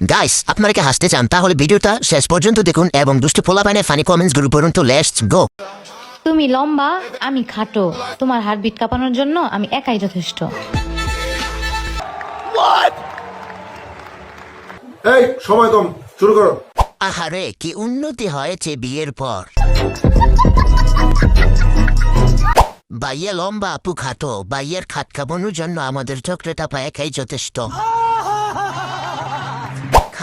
Guys আপনারা কি হাসতে চান তাহলে ভিডিওটা শেষ পর্যন্ত দেখুন এবং দুষ্টু পোলা পাইনে ফানি কমেন্টসগুলো পড়ুন তো লেটস গো তুমি লম্বা আমি খাটো। তোমার হার্টবিট কাঁপানোর জন্য আমি একাই যথেষ্ট। এই সময় কম শুরু করো। আহারে কি উন্নতি হয়েছে বিয়ের পর। বাইয়ে লম্বা আপু খাটো। বাইয়ের খাট খাবানোর জন্য আমাদের চক্রেটা পা একাই যথেষ্ট।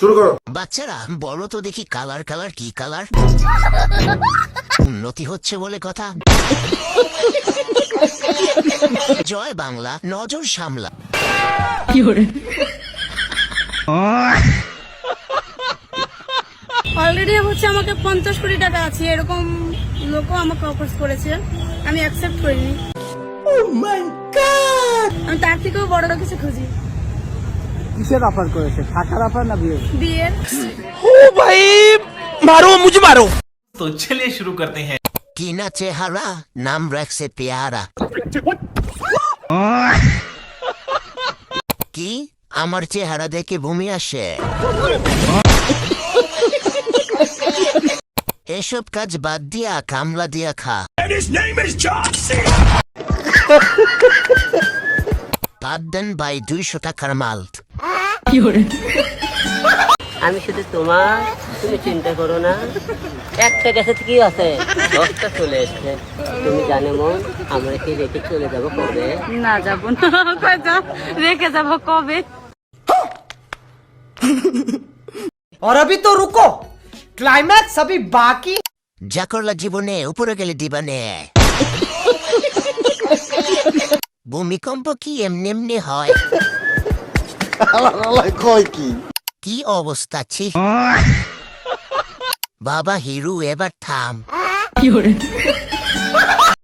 শুরু করো। বাচ্চারা বলো তো দেখি কালার কালার কি কালার? উন্নতি হচ্ছে বলে কথা। জয় বাংলা নজর সামলা। অলরেডি হচ্ছে আমাকে পঞ্চাশ কোটি টাকা আছে এরকম লোকও আমাকে অফার্স করেছে। আমি অ্যাকসেপ্ট করিনি। আমি তার থেকেও বড় কিছু খুঁজি। কিসের অফার করেছে টাকার অফার না বিয়ের বিয়ের ও ভাই মারো মুঝে মারো তো চলে শুরু করতে হ্যাঁ কিনা চেহারা নাম রাখছে পেয়ারা কি আমার চেহারা দেখে ভূমি আসে এসব কাজ বাদ দিয়া কামলা দিয়া খা বাদ দেন বাই দুইশো টাকার মাল্ট আমি শুধু তোমার তুমি চিন্তা করো না একটা গেছে কি আছে দশটা চলে এসছে তুমি জানো মন আমরা কি রেখে চলে যাবো কবে না যাব না কই যাও, রেখে যাব কবে और अभी तो रुको क्लाइमैक्स अभी बाकी যা করলা জীবনে উপরে গেলে দিবানে ভূমিকম্প কি এমনি এমনি হয় কি? অবস্থা ছি। বাবা হিরু এবার থাম।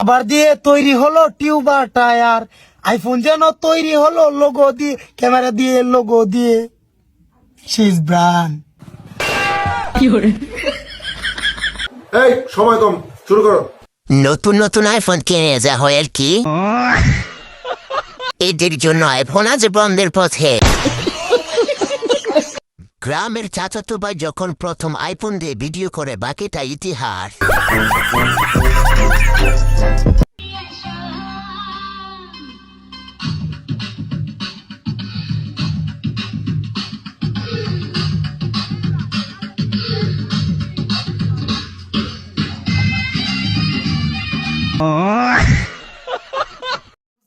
আবার দিয়ে তৈরি হলো টিউবার টায়ার। আইফোন যেন তৈরি হলো লোগো দিয়ে ক্যামেরা দিয়ে লোগো দিয়ে। শেষ ব্রান্ড এই সময় কম শুরু করো। নতুন নতুন আইফোন কিনে যা হয় আর কি? এদের জন্য আইফোন আজ বন্ধের পথে। গ্রামের চাচাতো ভাই যখন প্রথম আইফোন দিয়ে ভিডিও করে বাকিটা ইতিহাস।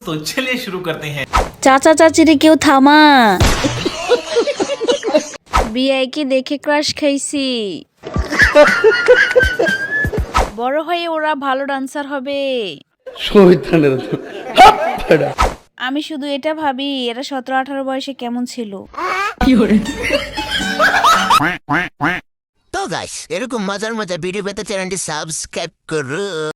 তো চলে শুরু করতে হ্যাঁ চাচা চাচিরে কেউ থামা। বিয়াইকে দেখে ক্রাশ খাইছি? বড় হয়ে ওরা ভালো ডান্সার হবে। আমি শুধু এটা ভাবি এরা সতেরো আঠারো বয়সে কেমন ছিল? তো গাইস এরকম মজার মজার ভিডিও পেতে চ্যানেলটি সাবস্ক্রাইব করুন